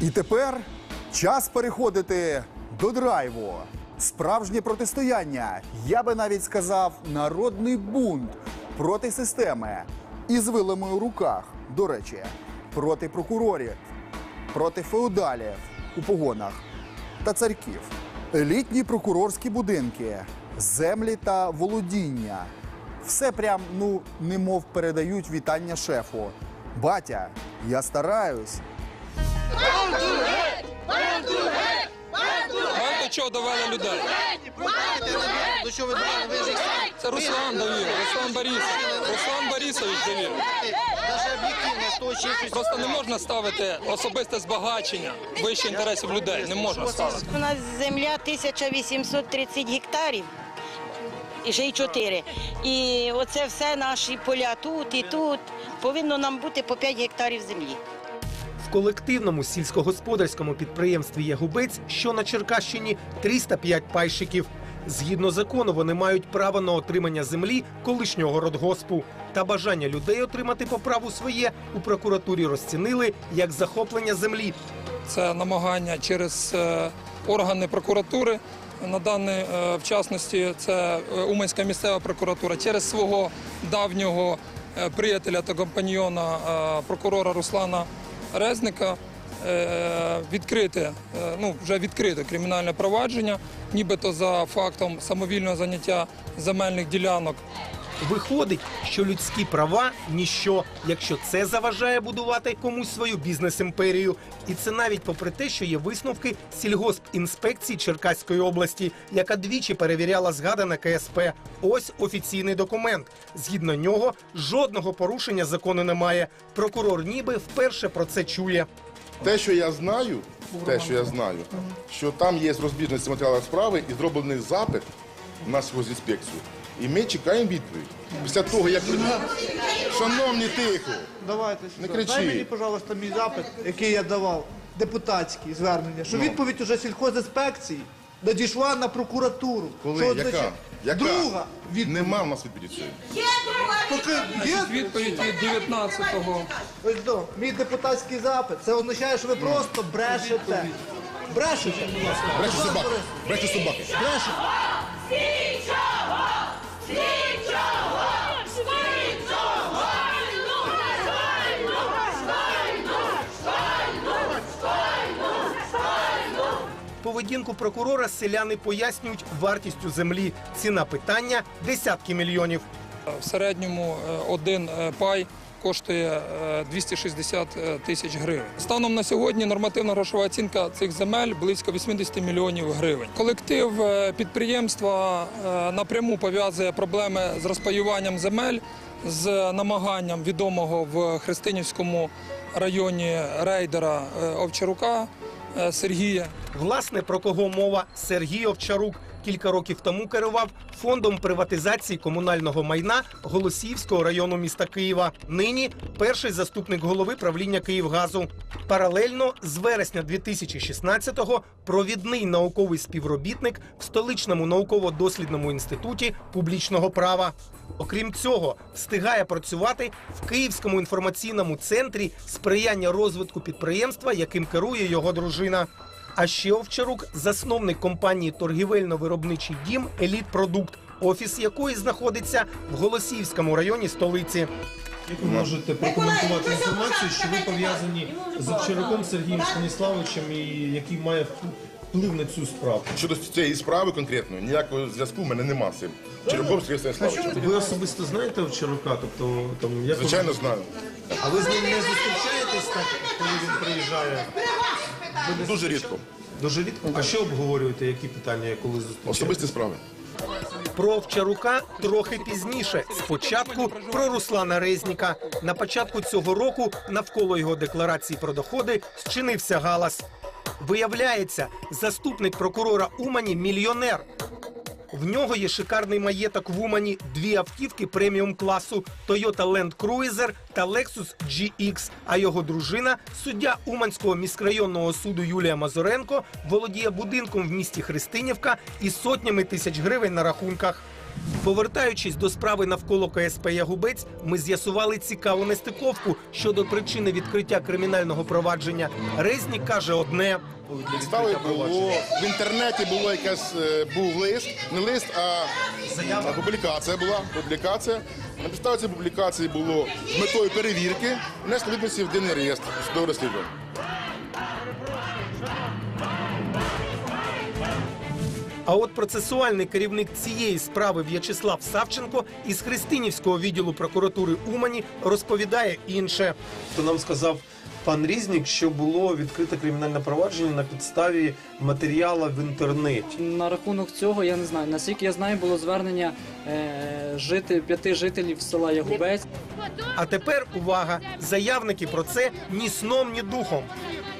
І тепер час переходити до драйву. Справжнє протистояння, я би навіть сказав, народний бунт проти системи із вилами у руках. До речі, проти прокурорів, проти феодалів у погонах та царьків, елітні прокурорські будинки, землі та володіння. Все прям, ну, немов передають вітання шефу. Батя, я стараюсь. Чого довели людей? До чого ви довели? Ви ж. Це Руслан довів, Руслан Борисович. Руслан Борисович довів. Навіть об'єктивно з того, чи щось... Просто не можна ставити особисте збагачення вище інтересів людей. Не можна ставити. У нас земля 1830 гектарів. І ще й 4. І оце все наші поля тут і тут. Повинно нам бути по 5 гектарів землі. Колективному сільськогосподарському підприємстві Ягубець, що на Черкащині, 305 пайщиків. Згідно закону, вони мають право на отримання землі колишнього родгоспу. Та бажання людей отримати по праву своє у прокуратурі розцінили як захоплення землі. Це намагання через е, органи прокуратури. На даний е, в частності це е, Уманська місцева прокуратура через свого давнього приятеля та компаньйона прокурора Руслана Резника е, відкрите, е, ну вже відкрите кримінальне провадження, нібито за фактом самовільного заняття земельних ділянок Виходить, що людські права ніщо, якщо це заважає будувати комусь свою бізнес-імперію. І це навіть попри те, що є висновки сільгоспінспекції Черкаської області, яка двічі перевіряла згадане КСП. Ось офіційний документ. Згідно нього, жодного порушення закону немає. Прокурор ніби вперше про це чує. Те, що я знаю, те, що я знаю, що там є розбіжності матеріалів справи і зроблений запит на інспекцію. І ми чекаємо відповідь. Після того, як ви... Шановні, тихо. Давайте Не сюди. кричи. Дай мені, пожалуйста, мій запит, який я давав, депутатський звернення, що відповідь уже сільхозінспекції надійшла на прокуратуру. Коли? Що Яка? означає? Яка? Друга відповідь. Нема в нас відповіді цієї. Поки є відповідь від 19-го. ось до, мій депутатський запит. Це означає, що ви просто брешете. Брешете. Брешуть собаки. Брешуть собаки. Брешете. Поведінку прокурора селяни пояснюють вартістю землі. Ціна питання десятки мільйонів. В середньому е, один е, пай коштує е, 260 тисяч гривень. Станом на сьогодні нормативна грошова оцінка цих земель близько 80 мільйонів гривень. Колектив е, підприємства е, напряму пов'язує проблеми з розпаюванням земель з намаганням відомого в Христинівському районі рейдера е, Овчарука е, Сергія. Власне, про кого мова Сергій Овчарук кілька років тому керував фондом приватизації комунального майна Голосіївського району міста Києва. Нині перший заступник голови правління Київгазу. Паралельно з вересня 2016-го провідний науковий співробітник в столичному науково-дослідному інституті публічного права. Окрім цього, встигає працювати в Київському інформаційному центрі сприяння розвитку підприємства, яким керує його дружина. А ще Овчарук засновник компанії торгівельно-виробничий дім Еліт Продукт, офіс якої знаходиться в Голосіївському районі столиці. Як ви можете прокоментувати інформацію, що ви пов'язані з Овчаруком Сергієм Станіславовичем, і який має вплив на цю справу? Щодо цієї справи конкретної, ніякого зв'язку в мене нема з цим. Черком Сергій Станіславовичем. Ви особисто знаєте Овчарука? Тобто там як Звичайно, знаю. а ви з ним не зустрічаєтесь так, коли він приїжджає? Дуже рідко. Дуже рідко. А що обговорюєте? Які питання, коли зустрічаєте? Особисті справи. Про Овчарука трохи пізніше. Спочатку про Руслана Резніка. На початку цього року навколо його декларації про доходи зчинився галас. Виявляється, заступник прокурора Умані мільйонер. В нього є шикарний маєток в Умані, дві автівки преміум класу Toyota Land Cruiser та Lexus GX. А його дружина, суддя Уманського міськрайонного суду Юлія Мазуренко, володіє будинком в місті Христинівка і сотнями тисяч гривень на рахунках. Повертаючись до справи навколо КСП Ягубець, ми з'ясували цікаву нестиковку щодо причини відкриття кримінального провадження. Резнік каже одне. Підстави було в інтернеті було якась е, був лист, не лист, а а публікація була. Публікація. На підставі цієї публікації було з метою перевірки внесли відомості в єдиний реєстр судового розслідування. А от процесуальний керівник цієї справи В'ячеслав Савченко із Христинівського відділу прокуратури Умані розповідає інше. То нам сказав пан Різнік, що було відкрите кримінальне провадження на підставі матеріала в інтернеті. На рахунок цього я не знаю. Наскільки я знаю, було звернення е, жити, п'яти жителів села Ягубець. А тепер увага! Заявники про це ні сном, ні духом.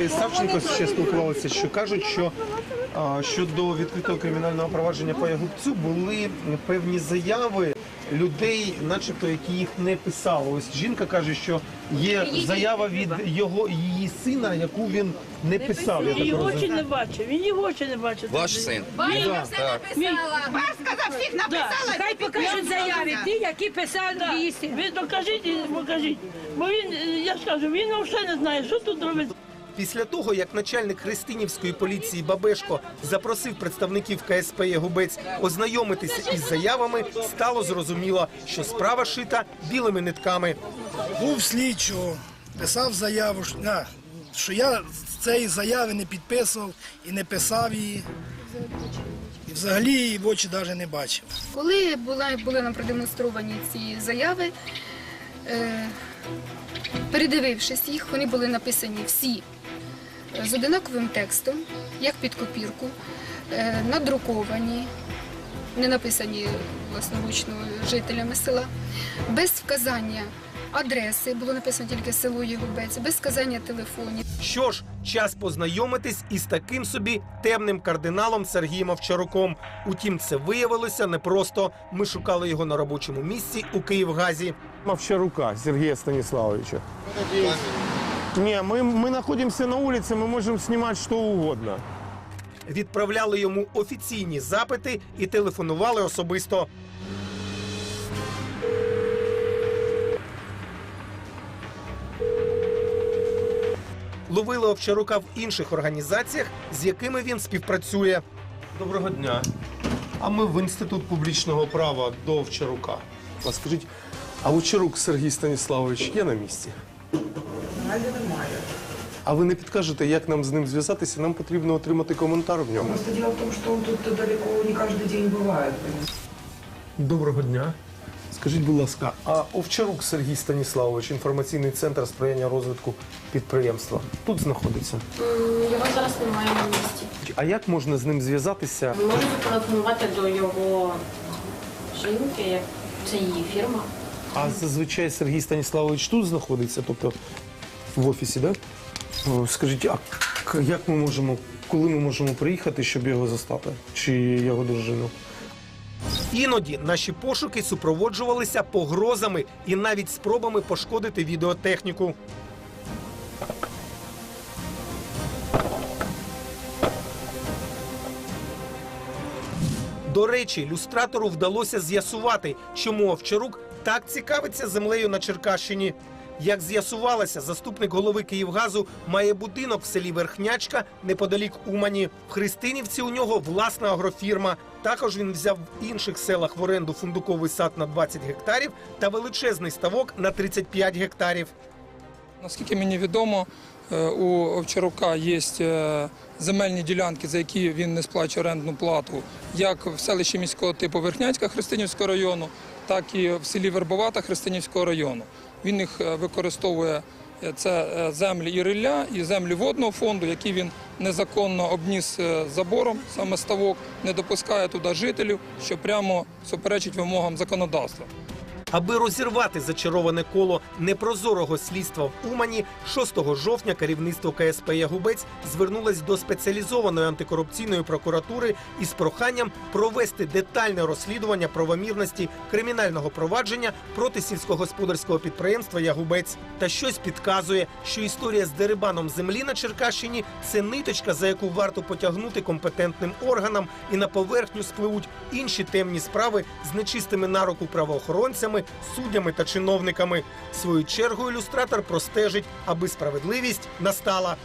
Е, Савченко ще спілкувалися, що кажуть, що щодо відкритого кримінального провадження по Ягубцю були певні заяви людей, начебто, які їх не писали. Ось жінка каже, що є заява від його її сина, яку він не писав. Я Він так його розумію. очі не бачив, він його очі не бачив. Ваш син. Він, да. Хай покажуть заяви ті, які писали да. Ви докажіть і покажіть. Бо він, е, я ж кажу, він взагалі не знає, що тут робить. Після того, як начальник Христинівської поліції Бабешко запросив представників КСП Ягубець ознайомитися із заявами, стало зрозуміло, що справа шита білими нитками. був слідчого, писав заяву, що, я цієї заяви не підписував і не писав її. І взагалі її в очі навіть не бачив. Коли була, були нам продемонстровані ці заяви, е, передивившись їх, вони були написані всі з одинаковим текстом, як під копірку, е, надруковані, не написані власноручно жителями села, без вказання адреси, було написано тільки село Єгубець, без вказання телефонів. Що ж, час познайомитись із таким собі темним кардиналом Сергієм Овчаруком. Утім, це виявилося непросто. Ми шукали його на робочому місці у Київгазі. Овчарука Сергея Станиславовича. Не, мы, мы находимся на улице, мы можем снимать что угодно. Відправляли йому офіційні запити і телефонували особисто. Ловили Овчарука в інших організаціях, з якими він співпрацює. Доброго дня. А ми в інститут публічного права до Овчарука. А скажіть, а Овчарук Сергій Станіславович є на місці? Немає. А ви не підкажете, як нам з ним зв'язатися? Нам потрібно отримати коментар в ньому. Просто дело в том, что он тут далеко не каждый день бывает. Доброго дня. Скажіть, будь ласка, а Овчарук Сергій Станіславович, інформаційний центр сприяння розвитку підприємства, тут знаходиться. Його зараз немає на місці. А як можна з ним зв'язатися? Можете телефонувати до його жінки, як це її фірма. А зазвичай Сергій Станіславович тут знаходиться, тобто в офісі, так? Скажіть, а як ми можемо, коли ми можемо приїхати, щоб його застати? Чи його дружину? Іноді наші пошуки супроводжувалися погрозами і навіть спробами пошкодити відеотехніку. До речі, люстратору вдалося з'ясувати, чому Овчарук так цікавиться землею на Черкащині. Як з'ясувалося, заступник голови Київгазу має будинок в селі Верхнячка неподалік Умані. В Христинівці у нього власна агрофірма. Також він взяв в інших селах в оренду фундуковий сад на 20 гектарів та величезний ставок на 35 гектарів. Наскільки мені відомо, е, у Овчарука є е, земельні ділянки, за які він не сплачує орендну плату, як в селищі міського типу Верхнянська Христинівського району, так і в селі Вербовата Христинівського району. Він їх е, використовує е, це е, землі і рилля, і землі водного фонду, які він незаконно обніс забором, саме ставок, не допускає туди жителів, що прямо суперечить вимогам законодавства. Аби розірвати зачароване коло непрозорого слідства в Умані, 6 жовтня керівництво КСП Ягубець звернулось до спеціалізованої антикорупційної прокуратури із проханням провести детальне розслідування правомірності кримінального провадження проти сільськогосподарського підприємства Ягубець. Та щось підказує, що історія з дерибаном землі на Черкащині це ниточка, за яку варто потягнути компетентним органам, і на поверхню спливуть інші темні справи з нечистими на руку правоохоронцями, суддями та чиновниками. Свою чергу ілюстратор простежить, аби справедливість настала.